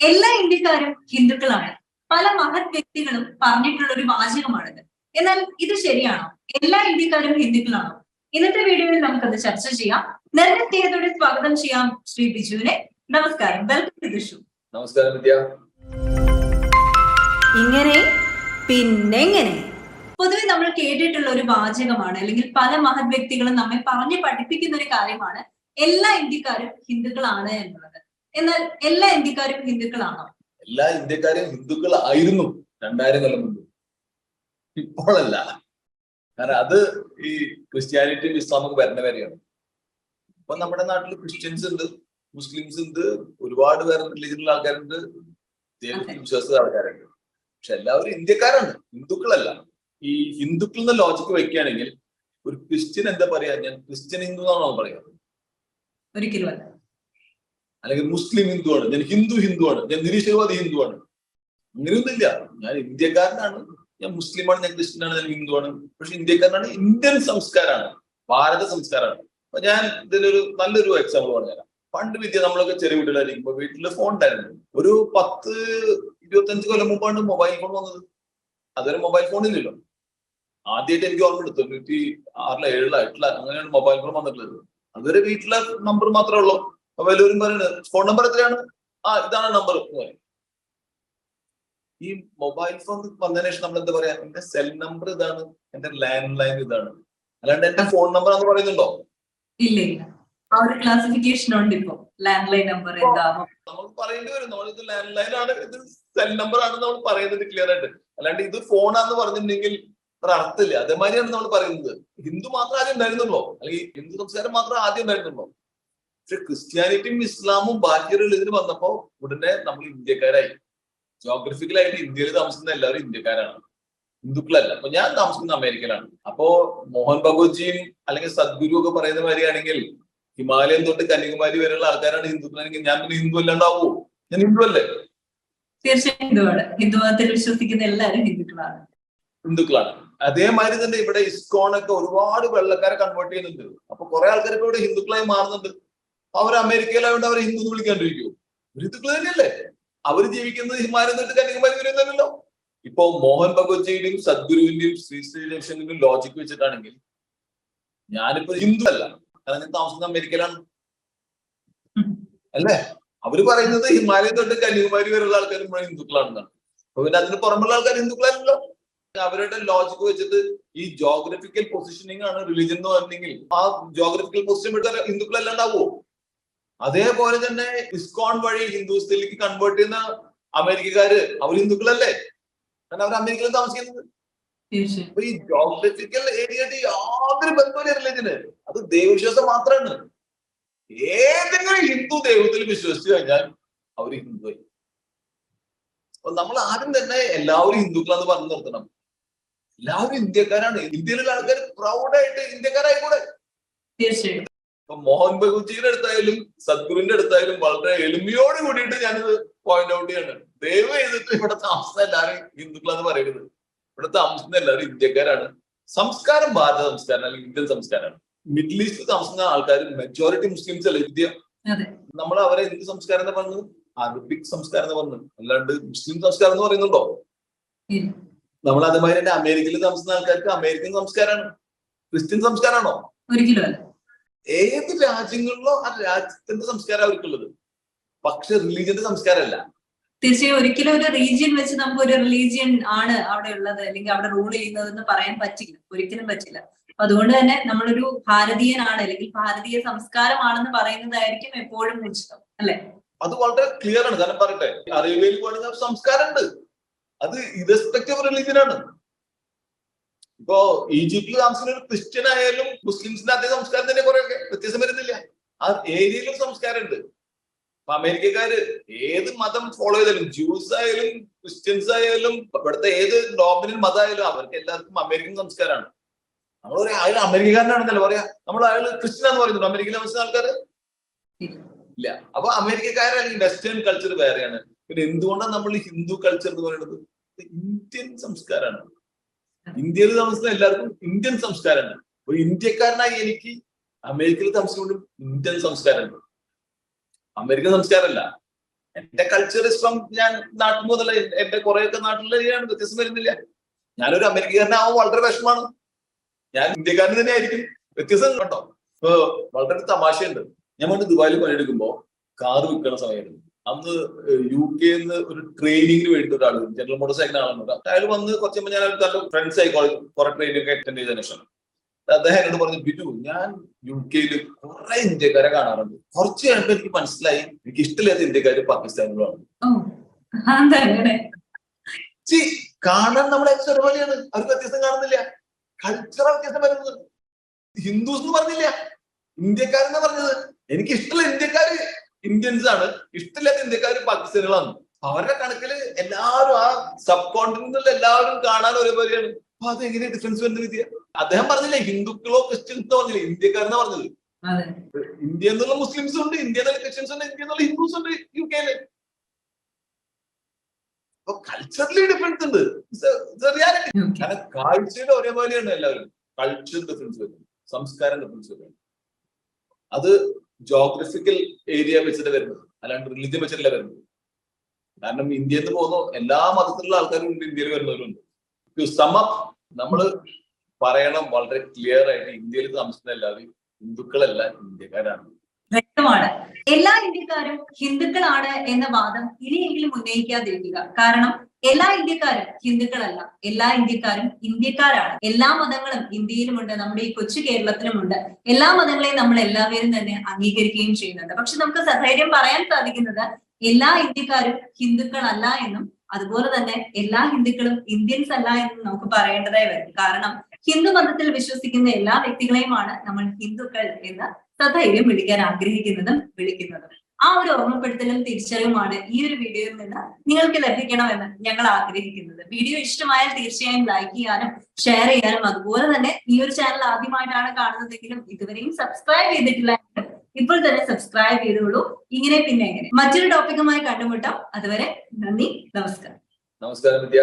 എല്ലാ ഇന്ത്യക്കാരും ഹിന്ദുക്കളാണ്. പല മഹത് വ്യക്തികളും പറഞ്ഞിട്ടുള്ള ഒരു വാചകമാണിത്. എന്നാൽ ഇത് ശരിയാണോ? എല്ലാ ഇന്ത്യക്കാരും ഹിന്ദുക്കളാണോ? ഇന്നത്തെ വീഡിയോയിൽ നമുക്കത് ചർച്ച ചെയ്യാം. നല്ല തീയതോടെ സ്വാഗതം ചെയ്യാം ശ്രീ ബിജുവിനെ. നമസ്കാരം. Welcome to the show. നമസ്കാരം വിദ്യ. ഇങ്ങനെ പിന്നെങ്ങനെ? പൊതുവെ നമ്മൾ കേട്ടിട്ടുള്ള ഒരു വാചകമാണ് അല്ലെങ്കിൽ പല മഹത് വ്യക്തികളും നമ്മെ പറഞ്ഞ് പഠിപ്പിക്കുന്ന ഒരു കാര്യമാണ് എല്ലാ ഇന്ത്യക്കാരും ഹിന്ദുക്കളാണ് എന്നുള്ളത്. എന്നാൽ എല്ലാ ഇന്ത്യക്കാരും ഹിന്ദുക്കളാണോ? എല്ലാ ഇന്ത്യക്കാരും ഹിന്ദുക്കൾ ആയിരുന്നു രണ്ടായിരം കൊല്ലം മുമ്പ് ഇപ്പോഴല്ല. കാരണം അത് ഈ ക്രിസ്ത്യാനിറ്റിയും ഇസ്ലാമൊക്കെ വരുന്ന വരെയാണ്. ഇപ്പൊ നമ്മുടെ നാട്ടിൽ ക്രിസ്ത്യൻസ് ഉണ്ട് മുസ്ലിംസ് ഉണ്ട് ഒരുപാട് പേർ റിലീജിയനിലുള്ള ആൾക്കാരുണ്ട് വിശ്വാസ ആൾക്കാരുണ്ട്. പക്ഷെ എല്ലാവരും ഇന്ത്യക്കാരാണ് ഹിന്ദുക്കളല്ല. ഈ ഹിന്ദുക്കൾ എന്ന ലോജിക്ക് വെക്കുകയാണെങ്കിൽ ഒരു ക്രിസ്ത്യൻ എന്താ പറയാ? ഞാൻ ക്രിസ്ത്യൻ ഹിന്ദു എന്നാണോ പറയാ? ഒരിക്കലും അല്ലെങ്കിൽ മുസ്ലിം ഹിന്ദുവാണ് ഞാൻ ഹിന്ദു ഹിന്ദുവാണ് ഞാൻ നിരീശ്വരവാദി ഹിന്ദുവാണ്. അങ്ങനെയൊന്നുമില്ല. ഞാൻ ഇന്ത്യക്കാരനാണ് ഞാൻ മുസ്ലിമാണ് ഞാൻ ക്രിസ്ത്യനാണ് ഞാൻ ഹിന്ദുവാണ്. പക്ഷെ ഇന്ത്യക്കാരനാണ് ഇന്ത്യൻ സംസ്കാരമാണ് ഭാരത സംസ്കാരമാണ്. അപ്പൊ ഞാൻ ഇതിലൊരു നല്ലൊരു എക്സാമ്പിൾ പറഞ്ഞുതരാം. പണ്ട് വിദ്യ നമ്മളൊക്കെ ചെറിയ വീട്ടിലായിരിക്കുമ്പോൾ വീട്ടിൽ ഫോൺ ഉണ്ടായിരുന്നു. ഒരു പത്ത് ഇരുപത്തഞ്ച് കൊല്ലം മുമ്പാണ് മൊബൈൽ ഫോൺ വന്നത്. അതൊരു മൊബൈൽ ഫോൺ ഇല്ലല്ലോ. ആദ്യമായിട്ട് എനിക്ക് ഓർമ്മയുണ്ട് തൊണ്ണൂറ്റി ആറിലോ ഏഴിലോ എട്ടിലോ അങ്ങനെയാണ് മൊബൈൽ ഫോൺ വന്നിട്ടുള്ളത്. അതൊരു വീട്ടിലെ നമ്പർ മാത്രമേ ഉള്ളൂ. അപ്പൊ എല്ലാവരും പറയുന്നത് ഫോൺ നമ്പർ എത്രയാണ്? ആ ഇതാണ് നമ്പർ ഈ മൊബൈൽ ഫോൺ വന്നതിന് ശേഷം നമ്മൾ എന്താ പറയാ? എന്റെ സെൽ നമ്പർ ഇതാണ് എന്റെ ലാൻഡ് ലൈൻ ഇതാണ്. അല്ലാണ്ട് എന്റെ ഫോൺ നമ്പർ എന്ന് പറയുന്നുണ്ടോ? ഇല്ല ഇല്ല. ആ ഒരു ക്ലാസിഫിക്കേഷൻ ഉണ്ട് ഇപ്പൊ. ലാൻഡ് ലൈൻ നമ്പർ നമ്മൾ പറയേണ്ടി വരും നമ്മൾ ഇത് ലാൻഡ് ലൈൻ ആണ് ഇത് സെൽ നമ്പർ ആണ് നമ്മൾ പറയുന്നത് ക്ലിയർ ആയിട്ട്. അല്ലാണ്ട് ഇത് ഫോണാന്ന് പറഞ്ഞിട്ടുണ്ടെങ്കിൽ ഒരു അർത്ഥമില്ല. അതേമാതിരിയാണ് നമ്മൾ പറയുന്നത്. ഹിന്ദു മാത്രം ആദ്യം ഉണ്ടായിരുന്നുള്ളൂ? അല്ലെങ്കിൽ ഹിന്ദു സംസ്കാരം മാത്രം ആദ്യം ഉണ്ടായിരുന്നുള്ളൂ? പക്ഷെ ക്രിസ്ത്യാനിറ്റിയും ഇസ്ലാമും ബാക്കിയുള്ള ഇതിന് വന്നപ്പോ ഉടനെ നമ്മൾ ഇന്ത്യക്കാരായി. ജോഗ്രഫിക്കലായിട്ട് ഇന്ത്യയിൽ താമസിക്കുന്ന എല്ലാവരും ഇന്ത്യക്കാരാണ്. ഹിന്ദുക്കളല്ല. അപ്പൊ ഞാൻ താമസിക്കുന്ന അമേരിക്കയിലാണ്. അപ്പോ മോഹൻ ഭഗവത്ജിയും അല്ലെങ്കിൽ സദ്ഗുരു ഒക്കെ പറയുന്ന മാതിരിയാണെങ്കിൽ ഹിമാലയം തൊട്ട് കന്യാകുമാരി വരെയുള്ള ആൾക്കാരാണ് ഹിന്ദുക്കളെങ്കിൽ ഞാൻ പിന്നെ ഹിന്ദു അല്ലാണ്ടാവോ? ഞാൻ ഹിന്ദു അല്ലേ? തീർച്ചയായും ഹിന്ദുവാണ് ഹിന്ദുമതത്തിൽ വിശ്വസിക്കുന്ന എല്ലാവരും ഹിന്ദുക്കളാണ്. ഹിന്ദുക്കളാണ്. അതേമാതിരി തന്നെ ഇവിടെ ഇസ്കോൺ ഒക്കെ ഒരുപാട് വെള്ളക്കാരെ കൺവേർട്ട് ചെയ്യുന്നുണ്ട്. അപ്പൊ കുറെ ആൾക്കാരൊക്കെ ഇവിടെ ഹിന്ദുക്കളായി മാറുന്നുണ്ട്. അവർ അമേരിക്കയിലായതുകൊണ്ട് അവർ ഹിന്ദു എന്ന് വിളിക്കാണ്ടിരിക്കുമോ ഒരു ഹിന്ദുക്കൾ തന്നെയല്ലേ? അവർ ജീവിക്കുന്നത് ഹിമാലയം തൊട്ട് കന്യാകുമാരി തന്നെയല്ലോ ഇപ്പോ മോഹൻ ഭഗവത്ജിയുടെയും സദ്ഗുരുവിന്റെയും ശ്രീ ശ്രീ ജംഗ്ഷന്റെയും ലോജിക് വെച്ചിട്ടാണെങ്കിൽ ഞാനിപ്പോ ഹിന്ദു അല്ല. കാരണം ഞാൻ താമസിക്കുന്ന അമേരിക്കയിലാണ്. അല്ലേ? അവർ പറയുന്നത് ഹിമാലയം തൊട്ട് കന്യാകുമാരി വരെയുള്ള ആൾക്കാർ മുഴുവൻ ഹിന്ദുക്കളാണെന്നാണ്. അപ്പൊ പിന്നെ അതിന് പുറമുള്ള ആൾക്കാർ ഹിന്ദുക്കളാണല്ലോ അവരുടെ ലോജിക് വെച്ചിട്ട് ഈ ജോഗ്രഫിക്കൽ പൊസിഷനിങ് ആണ് റിലിജൻ എന്ന് പറഞ്ഞെങ്കിൽ ആ ജോഗ്രഫിക്കൽ പൊസിഷൻ എടുത്താൽ ഹിന്ദുക്കളല്ലാണ്ടാവോ? അതേപോലെ തന്നെ ഇസ്കോൺ വഴി ഹിന്ദുസ്ഥിലേക്ക് കൺവേർട്ട് ചെയ്യുന്ന അമേരിക്കക്കാര് അവർ ഹിന്ദുക്കളല്ലേ? കാരണം അവർ അമേരിക്കയിൽ താമസിക്കുന്നത്. അപ്പൊ ഈ ജോഗ്രഫിക്കൽ ഏരിയയായിട്ട് യാതൊരു ബന്ധമില്ല റിലീജിയന് അത് ദൈവവിശ്വാസം മാത്രമാണ് ഏതെങ്കിലും ഹിന്ദു ദൈവത്തിൽ വിശ്വസിച്ചു കഴിഞ്ഞാൽ അവർ ഹിന്ദുവായി. അപ്പൊ നമ്മൾ ആദ്യം തന്നെ എല്ലാവരും ഹിന്ദുക്കളാന്ന് പറഞ്ഞു നിർത്തണം. എല്ലാവരും ഇന്ത്യക്കാരാണ്. ഇന്ത്യയിലുള്ള ആൾക്കാർ പ്രൗഡായിട്ട് ഇന്ത്യക്കാരായിക്കൂടെ? തീർച്ചയായും. ഇപ്പൊ മോഹൻ ഭഗവത്ജിയുടെ അടുത്തായാലും സദ്ഗുരുവിന്റെ അടുത്തായാലും വളരെ എളിമയോട് കൂടിയിട്ട് ഞാനിത് പോയിന്റ് ഔട്ട് ചെയ്യാണ്. ദയവ് ചെയ്തിട്ട് ഇവിടെ അംശം എല്ലാവരും ഹിന്ദുക്കളാന്ന് പറയരുത്. ഇവിടെ അംശം എല്ലാവരും ഇന്ത്യക്കാരാണ്. സംസ്കാരം ഭാരത സംസ്കാരം അല്ലെങ്കിൽ ഇന്ത്യൻ സംസ്കാരമാണ്. മിഡിൽ ഈസ്റ്റ് താമസിക്കുന്ന ആൾക്കാർ മെജോറിറ്റി മുസ്ലിംസ് അല്ല? ഇന്ത്യ? നമ്മൾ അവരെ എന്ത് സംസ്കാരം എന്ന് പറഞ്ഞു? അറബിക് സംസ്കാരം എന്ന് പറഞ്ഞു. അല്ലാണ്ട് മുസ്ലിം സംസ്കാരം എന്ന് പറയുന്നുണ്ടോ. നമ്മൾ അതുമാതിരി തന്നെ അമേരിക്കയിൽ താമസിക്കുന്ന ആൾക്കാർക്ക് അമേരിക്കൻ സംസ്കാരമാണ്. ക്രിസ്ത്യൻ സംസ്കാരമാണോ? ഒരിക്കലും ഏത് രാജ്യങ്ങളിലോ ആ രാജ്യത്തിന്റെ സംസ്കാരം അവർക്കുള്ളത്. പക്ഷെ റിലീജിയന്റെ സംസ്കാരമല്ല. തീർച്ചയായും ഒരിക്കലും ഒരു റീജിയൻ വെച്ച് നമുക്ക് ഒരു റിലീജിയൻ ആണ് അവിടെ ഉള്ളത് അല്ലെങ്കിൽ അവിടെ റൂൾ ചെയ്യുന്നത് എന്ന് പറയാൻ പറ്റില്ല. ഒരിക്കലും പറ്റില്ല. അപ്പൊ അതുകൊണ്ട് തന്നെ നമ്മളൊരു ഭാരതീയനാണ് അല്ലെങ്കിൽ ഭാരതീയ സംസ്കാരമാണെന്ന് പറയുന്നതായിരിക്കും എപ്പോഴും ഉചിതം അല്ലെ? അത് വളരെ ക്ലിയർ ആണ്. കാരണം പറയട്ടെ പോകണമെങ്കിൽ സംസ്കാരം ഉണ്ട് അത് ഇറസ്പെക്റ്റീവ് റിലീജിയൻ ആണ്. ഇപ്പോ ഈജിപ്തിൽ താമസിക്കുന്ന ഒരു ക്രിസ്ത്യൻ ആയാലും മുസ്ലിംസിന്റെ അതേ സംസ്കാരം തന്നെ കുറെ വ്യത്യാസം വരുന്നില്ല. ആ ഏരിയയിലും സംസ്കാരം ഉണ്ട് അപ്പൊ അമേരിക്കക്കാര് ഏത് മതം ഫോളോ ചെയ്താലും ജ്യൂസ് ആയാലും ക്രിസ്ത്യൻസ് ആയാലും ഇവിടുത്തെ ഏത് ഡോമിനൻ മതമായാലും അവർക്ക് എല്ലാവർക്കും അമേരിക്കൻ സംസ്കാരമാണ്. നമ്മൾ പറയാം അയാൾ അമേരിക്കക്കാരനാണെന്നല്ല പറയാ? നമ്മൾ അയാൾ ക്രിസ്ത്യൻ എന്ന് പറയുന്നുണ്ട്? അമേരിക്കയിലെ താമസിക്കുന്ന ആൾക്കാര്? ഇല്ല. അപ്പൊ അമേരിക്കക്കാരാണെങ്കിൽ വെസ്റ്റേൺ കൾച്ചർ വേറെയാണ്. പിന്നെ എന്തുകൊണ്ടാണ് നമ്മൾ ഹിന്ദു കൾച്ചർ എന്ന് പറയുന്നത്? ഇന്ത്യൻ സംസ്കാരമാണ്. ഇന്ത്യയിൽ താമസിക്കുന്ന എല്ലാവർക്കും ഇന്ത്യൻ സംസ്കാരമാണ് ഒരു ഇന്ത്യക്കാരനായി എനിക്ക് അമേരിക്കയിൽ താമസിച്ചുകൊണ്ടും ഇന്ത്യൻ സംസ്കാരമുണ്ട് അമേരിക്കൻ സംസ്കാരമല്ല. എന്റെ കൾച്ചർ ഇഷ്ടം ഞാൻ നാട്ടിൽ മുതല എന്റെ കുറെയൊക്കെ നാട്ടിലാണ് വ്യത്യസ്തം വരുന്നില്ല. ഞാനൊരു അമേരിക്കക്കാരനാവും വളരെ വിഷമാണ് ഞാൻ ഇന്ത്യക്കാരൻ തന്നെ ആയിരിക്കും. വ്യത്യസ്തം ഇപ്പൊ വളരെ തമാശയുണ്ട്. ഞാൻ പണ്ട് ദുബായിൽ പണിയെടുക്കുമ്പോ കാറ് വിൽക്കുന്ന സമയമായിരുന്നു. അന്ന് യു കെ നിന്ന് ഒരു ട്രെയിനിങ്ങിന് വേണ്ടി ഒരാൾ ജനറൽ മോട്ടോർ സൈക്കിൾ ആണെന്നുണ്ട് അയാൾ വന്ന് കുറച്ച് ഞാൻ നല്ല ഫ്രണ്ട്സ് ആയി കുറെ ട്രെയിനിങ് ഒക്കെ അറ്റൻഡ് ചെയ്തതിനു ശേഷം. അദ്ദേഹം എന്നോട് പറഞ്ഞു ബിജു ഞാൻ യു കെയിൽ കുറെ ഇന്ത്യക്കാരെ കാണാറുണ്ട്. കുറച്ച് കഴിഞ്ഞപ്പോ എനിക്ക് മനസ്സിലായി എനിക്ക് ഇഷ്ടമില്ലാത്ത ഇന്ത്യക്കാര് പാകിസ്ഥാനികളാണ് കാണാൻ നമ്മളെ ഒരുപോലെയാണ് അവർക്ക് വ്യത്യസ്തം കാണുന്നില്ല. കൾച്ചറൽ വ്യത്യാസം വരുന്നത്. ഹിന്ദുസ് എന്ന് പറഞ്ഞില്ല. ഇന്ത്യക്കാരെന്ന് പറഞ്ഞത്? എനിക്ക് ഇഷ്ടമുള്ള ഇന്ത്യക്കാര് ഇന്ത്യൻസ് ആണ് ഇഷ്ടമില്ലാത്ത ഇന്ത്യക്കാർ പാകിസ്ഥാനികളാണ്. അവരുടെ കണക്കിൽ എല്ലാവരും ആ സബ് കോണ്ടിനെന്റിൽ എല്ലാവരും കാണാൻ ഒരുപോലെയാണ്. അപ്പൊ അത് എങ്ങനെ ഡിഫറൻസ് വരുന്ന വിദ്യ അദ്ദേഹം പറഞ്ഞില്ലേ ഹിന്ദുക്കളോ ക്രിസ്ത്യൻസോ പറഞ്ഞില്ലേ? ഇന്ത്യക്കാരെന്നാ പറഞ്ഞത്. ഇന്ത്യ എന്നുള്ള മുസ്ലിംസ് ഉണ്ട് ഇന്ത്യ എന്നുള്ള ക്രിസ്ത്യൻസ് ഉണ്ട് ഇന്ത്യ എന്നുള്ള ഹിന്ദുസ് ഉണ്ട് യു കെയിൽ അപ്പൊ കൾച്ചറലി ഡിഫറൻസ് ഉണ്ട്. റിയാലിറ്റി. കാരണം കാഴ്ചയുടെ ഒരേപോലെയാണ് എല്ലാവരും. കൾച്ചർ ഡിഫറൻസ് വരുന്നത് സംസ്കാരം ഡിഫറൻസ് വരുന്നത് അത് ജോഗ്രഫിക്കൽ ഏരിയ വെച്ചിട്ട് വരുന്നത്. അല്ലാണ്ട് റിലിജ്യൻ വെച്ചിട്ടല്ല വരുന്നത്. കാരണം ഇന്ത്യയിൽ നിന്ന് പോകുന്ന എല്ലാ മതത്തിലുള്ള ആൾക്കാരും ഇന്ത്യയിൽ വരുന്നവരുണ്ട്. ടു സമപ്പ് നമ്മൾ പറയണം വളരെ ക്ലിയർ ആയിട്ട് ഇന്ത്യയിൽ താമസിക്കുന്ന എല്ലാവരും ഹിന്ദുക്കളല്ല ഇന്ത്യക്കാരാണ്. വ്യക്തമാണ്. എല്ലാ ഇന്ത്യക്കാരും ഹിന്ദുക്കളാണ് എന്ന വാദം ഇനിയെങ്കിലും ഉന്നയിക്കാതിരിക്കുക. കാരണം എല്ലാ ഇന്ത്യക്കാരും ഹിന്ദുക്കളല്ല. എല്ലാ ഇന്ത്യക്കാരും ഇന്ത്യക്കാരാണ്. എല്ലാ മതങ്ങളും ഇന്ത്യയിലുമുണ്ട്. നമ്മുടെ ഈ കൊച്ചു കേരളത്തിലുമുണ്ട്. എല്ലാ മതങ്ങളെയും നമ്മൾ എല്ലാവരും തന്നെ അംഗീകരിക്കുകയും ചെയ്യുന്നുണ്ട്. പക്ഷെ നമുക്ക് സധൈര്യം പറയാൻ സാധിക്കുന്നത് എല്ലാ ഇന്ത്യക്കാരും ഹിന്ദുക്കളല്ല എന്നും അതുപോലെ തന്നെ എല്ലാ ഹിന്ദുക്കളും ഇന്ത്യൻസ് അല്ല എന്നും നമുക്ക് പറയേണ്ടതായി വരും. കാരണം ഹിന്ദു മതത്തിൽ വിശ്വസിക്കുന്ന എല്ലാ വ്യക്തികളെയുമാണ് നമ്മൾ ഹിന്ദുക്കൾ എന്ന് സധൈര്യം വിളിക്കാൻ ആഗ്രഹിക്കുന്നതും വിളിക്കുന്നതും. ആ ഒരു ഓർമ്മപ്പെടുത്തലും തിരിച്ചറിവുമാണ് ഈ ഒരു വീഡിയോയിൽ നിന്ന് നിങ്ങൾക്ക് ലഭിക്കണമെന്ന് ഞങ്ങൾ ആഗ്രഹിക്കുന്നത്. വീഡിയോ ഇഷ്ടമായാൽ തീർച്ചയായും ലൈക്ക് ചെയ്യാനും ഷെയർ ചെയ്യാനും അതുപോലെ തന്നെ ഈ ഒരു ചാനൽ ആദ്യമായിട്ടാണ് കാണുന്നതെങ്കിലും ഇതുവരെയും സബ്സ്ക്രൈബ് ചെയ്തിട്ടില്ല ഇപ്പോൾ തന്നെ സബ്സ്ക്രൈബ് ചെയ്തോളൂ. ഇങ്ങനെ പിന്നെ എങ്ങനെ? മറ്റൊരു ടോപ്പിക്കുമായി കണ്ടുമുട്ടാം. അതുവരെ നന്ദി നമസ്കാരം. നമസ്കാരം വിദ്യ.